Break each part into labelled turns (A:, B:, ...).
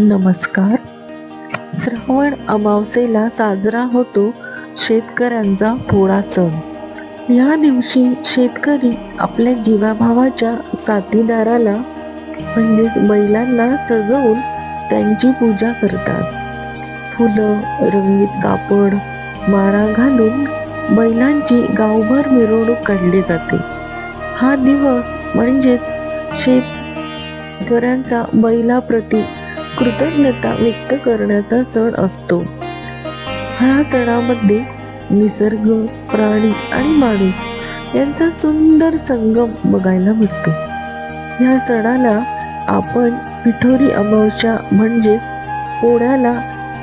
A: नमस्कार. श्रावण अमावसेला साजरा होतो शेतकऱ्यांचा पोळा सण. या दिवशी शेतकरी आपल्या जीवाभावाच्या साथीदाराला म्हणजेच बैलांना सजवून त्यांची पूजा करतात. फुलं रंगीत कापड मारा घालून बैलांची गावभर मिरवणूक काढली जाते. हा दिवस म्हणजेच शेतकऱ्यांचा बैलाप्रती कृतज्ञता व्यक्त करण्याचा सण असतो. ह्या सणामध्ये निसर्ग प्राणी आणि माणूस यांचा सुंदर संगम बघायला मिळतो. ह्या सणाला आपण पिठोरी अमावस्या म्हणजे पोळ्याला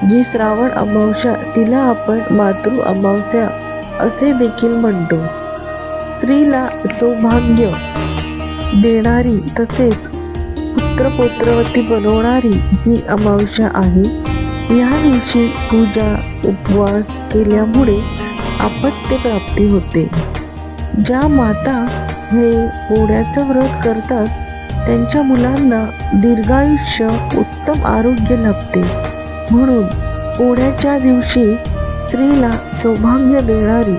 A: जी श्रावण अमावस्या तिला आपण मातृ अमावस्या असे देखील म्हणतो. स्त्रीला सौभाग्य देणारी तसेच पुत्रपौत्रवती बनवणारी ही अमावस्या आहे. या दिवशी पूजा उपवास केल्यामुळे अपत्य प्राप्ती होते. ज्या माता हे पोळ्याचं व्रत करतात त्यांच्या मुलांना दीर्घायुष्य उत्तम आरोग्य लाभते. म्हणून पोळ्याच्या दिवशी स्त्रीला सौभाग्य देणारी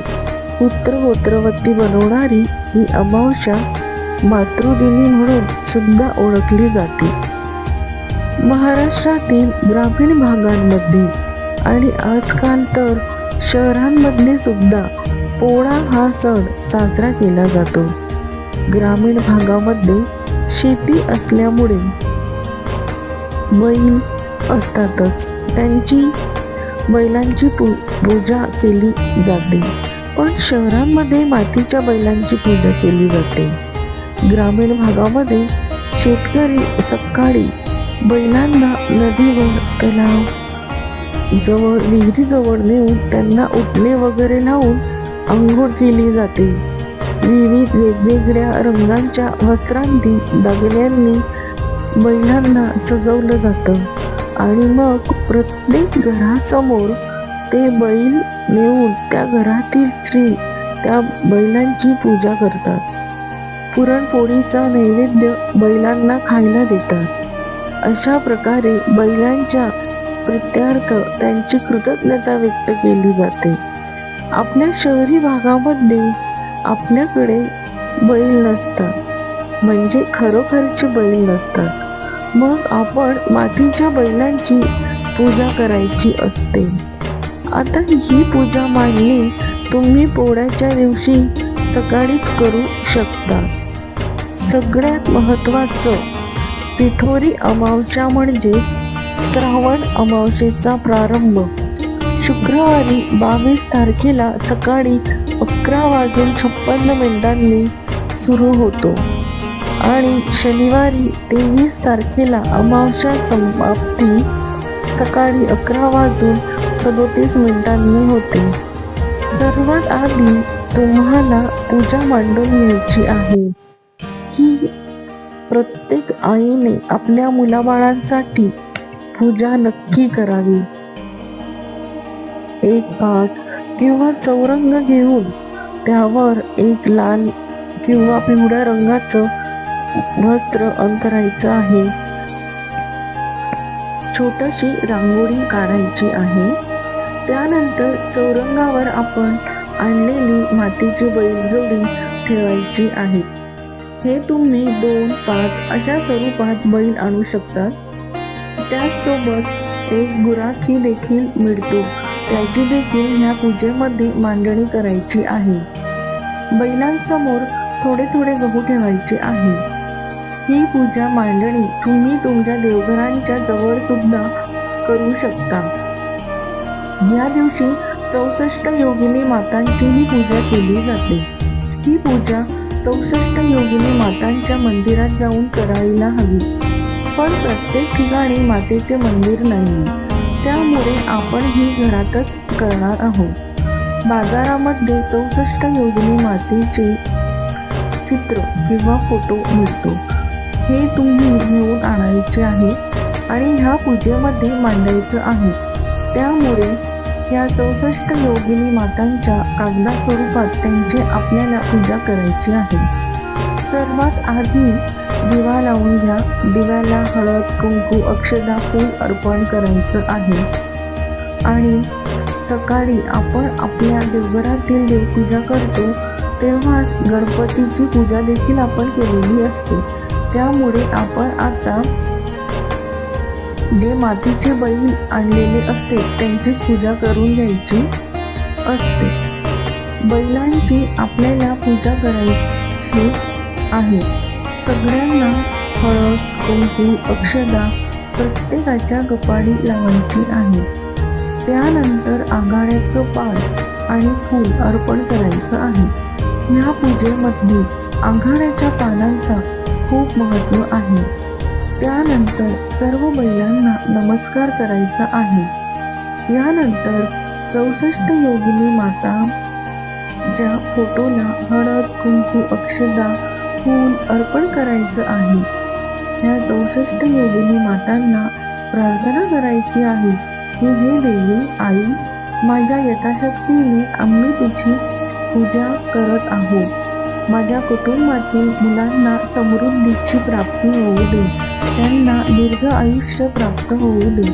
A: पुत्रहोत्रवती बनवणारी ही अमावस्या मातृदिनी म्हणून सुद्धा ओळखली जाते. महाराष्ट्रातील ग्रामीण भागांमध्ये आणि आजकाल तर शहरांमध्ये सुद्धा पोळा हा सण साजरा केला जातो. ग्रामीण भागामध्ये शेती असल्यामुळे बैल असतातच. त्यांची बैलांची पू पूजा केली जाते. पण शहरांमध्ये मातीच्या बैलांची पूजा केली जाते. ग्रामीण भागामध्ये शेतकरी सकाळी बैलांना नदीवर तलाव जवळ विहिरीजवळ नेऊन त्यांना उठणे वगैरे लावून आंघोळ केली जाते. विविध वेगवेगळ्या रंगांच्या वस्त्रांनी दागिन्यांनी बैलांना सजवलं जातं आणि मग प्रत्येक घरासमोर ते बैल नेऊन त्या घरातील स्त्री त्या बैलांची पूजा करतात. पुरणपोळीचा नैवेद्य बैलांना खायला देतात. अशा प्रकारे बैलांच्या प्रित्यार्थ त्यांची कृतज्ञता व्यक्त केली जाते. आपल्या शहरी भागामध्ये आपल्याकडे बैल नसतात. म्हणजे खरोखरचे बैल नसतात. मग आपण मातीच्या बैलांची पूजा करायची असते. आता ही पूजा मांडणी तुम्ही पोळ्याच्या दिवशी सकाळीच करू शकता. सगळ्यात महत्त्वाचं पिठोरी अमावस्या म्हणजेच श्रावण अमावस्येचा प्रारंभ. शुक्रवारी बावीस तारखेला सकाळी अकरा वाजून छप्पन्न मिनिटांनी सुरू होतो आणि शनिवारी तेवीस तारखेला अमावस्या समाप्ती सकाळी अकरा वाजून सदोतीस मिनिटांनी होते. सर्वात आधी तुम्हाला पूजा मांडून घ्यायची आहे. की प्रत्येक आईने आपल्या मुलाबाळांसाठी पूजा नक्की करावी. एक भाग किंवा चौरंग घेऊन त्यावर एक लाल किंवा पिवळ्या रंगाचं वस्त्र अंतरायचं आहे. छोटीशी रांगोळी काढायची आहे. त्यानंतर चौरंगावर आपण आणलेली मातीची बैलजोडी ठेवायची आहे. हे तुम्ही दोन पाच अशा स्वरूपात बैल आणू शकतात त्याचसोबत एक गुराखी देखील मिळतो. त्याची देखील ह्या पूजेमध्ये मांडणी करायची आहे. बैलांसमोर थोडे थोडे गहू ठेवायचे आहे. ही पूजा मांडणी तुम्ही तुमच्या देवघरांच्या जवळ सुद्धा करू शकता. या दिवशी चौसष्ट योगिनी मातांचीही पूजा केली जाते. ही पूजा चौसष्ट योगिनी मातांच्या मंदिरात जाऊन करायला हवी. पण प्रत्येक ठिकाणी मातेचे मंदिर नाही. त्यामुळे आपण ही घरातच करणार आहोत. बाजारामध्ये चौसष्ट योगिनी मातेचे चित्र किंवा फोटो मिळतो. हे तुम्ही घेऊन आणायचे आहे आणि ह्या पूजेमध्ये मांडायचं आहे. त्यामुळे या चौसष्ट योगिनी मातांच्या कागदा स्वरूपात त्यांची आपल्याला पूजा करायची आहे. सर्वात आधी दिवा लावून घ्या. दिव्याला हळद कुंकू अक्षदा फूल अर्पण करायचं आहे. आणि सकाळी आपण आपल्या देवघरातील देवपूजा करतो तेव्हाच गणपतीची पूजा देखील आपण केलेली असते. त्यामुळे आपण आता जे मातीचे बैल आणलेले असते त्यांचीच पूजा करून घ्यायची असते. बैलांची आपल्याला पूजा करायची आहे. सगळ्यांना हळद कुंकू अक्षदा प्रत्येकाच्या कपाळी लावायची आहे. त्यानंतर आघाड्याचं पान आणि फूल अर्पण करायचं आहे. ह्या पूजेमध्ये आघाड्याच्या पानांचा खूप महत्त्व आहे. त्यानंतर सर्व बैलांना नमस्कार करायचा आहे. यानंतर चौसष्ट योगिनी माता ज्या फोटोला हळद कुंकू अक्षदा फूल अर्पण करायचं आहे. त्या चौसष्ट योगिनी मातांना प्रार्थना करायची आहे की हे देवी आई माझ्या यथाशक्तीने आम्ही तुझी पूजा करत आहोत. माझ्या कुटुंबातील मुलांना समृद्धीची प्राप्ती होऊ दे. त्यांना दीर्घ आयुष्य प्राप्त होऊ दे.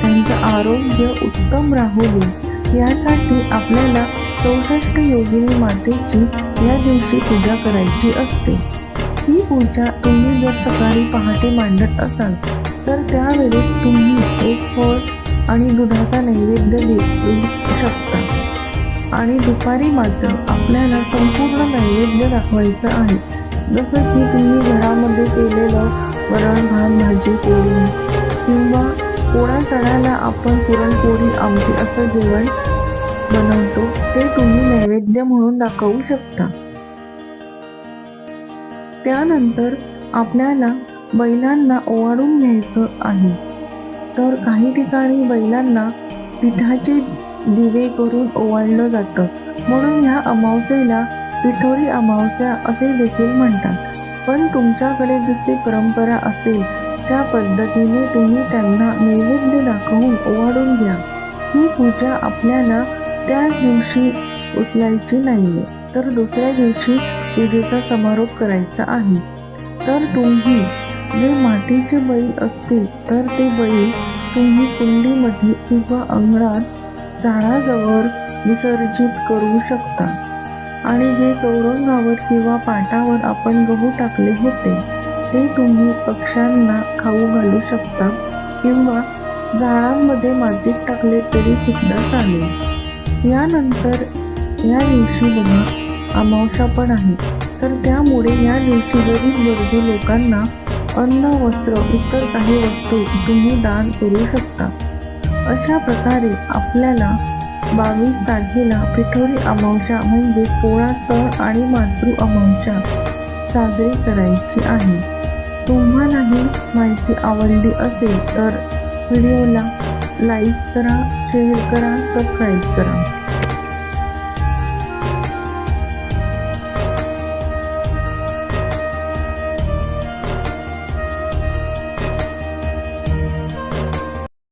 A: त्यांचं आरोग्य उत्तम राहू दे. यासाठी आपल्याला चौसष्ट योगिनी मातेची या दिवशी पूजा करायची असते. ही पूजा तुम्ही जर सकाळी पहाटे मांडत असाल तर त्यावेळेस तुम्ही एक फळ आणि दुधाचा नैवेद्य देऊ शकता. आणि दुपारी मात्र आपल्याला संपूर्ण नैवेद्य दाखवायचं आहे. जसं की तुम्ही घरामध्ये केलेलं वरण भात भाजी पोळी किंवा पोळा चढायला आपण पुरणपोळी आमटी असं जेवण बनवतो ते तुम्ही नैवेद्य म्हणून दाखवू शकता. त्यानंतर आपल्याला बैलांना ओवाळून घ्यायचं आहे. तर काही ठिकाणी बैलांना पिठाचे दिवे करून ओवाळलं जातं. म्हणून ह्या अमावस्येला पिठोरी अमावस्या असे देखील म्हणतात. पण तुमच्याकडे जशी परंपरा असेल त्या पद्धतीने तुम्ही त्यांना नैवेद्य दाखवून ओवाळून घ्या. ही पूजा आपल्याला त्याच दिवशी उचलायची नाहीये तर दुसऱ्या दिवशी पूजेचा समारोप करायचा आहे. तर तुम्ही जे मातीचे बैल असतील तर ते बैल तुम्ही कुंडीमध्ये किंवा अंगणात झाडाजवळ विसर्जित करू शकता. आणि जे चौरंगावर किंवा पाटावर आपण गहू टाकले होते ते तुम्ही पक्ष्यांना खाऊ घालू शकता किंवा झाडांमध्ये मातीत टाकले तरी सुद्धा चालेल. यानंतर या दिवशी बघा अमावस्या पण आहे. तर त्यामुळे या दिवशी गरीब गरजू लोकांना अन्न वस्त्र इतर काही वस्तू तुम्ही दान करू शकता. अशा प्रकारे आपल्याला बावीस तारखेला पिठोरी अमावस्या म्हणजे पोळा सण आणि मातृ अमावस्या साजरी करायची आहे. तुम्हालाही माहिती आवडली असेल तर व्हिडिओला लाईक करा शेअर करा सबस्क्राईब करा.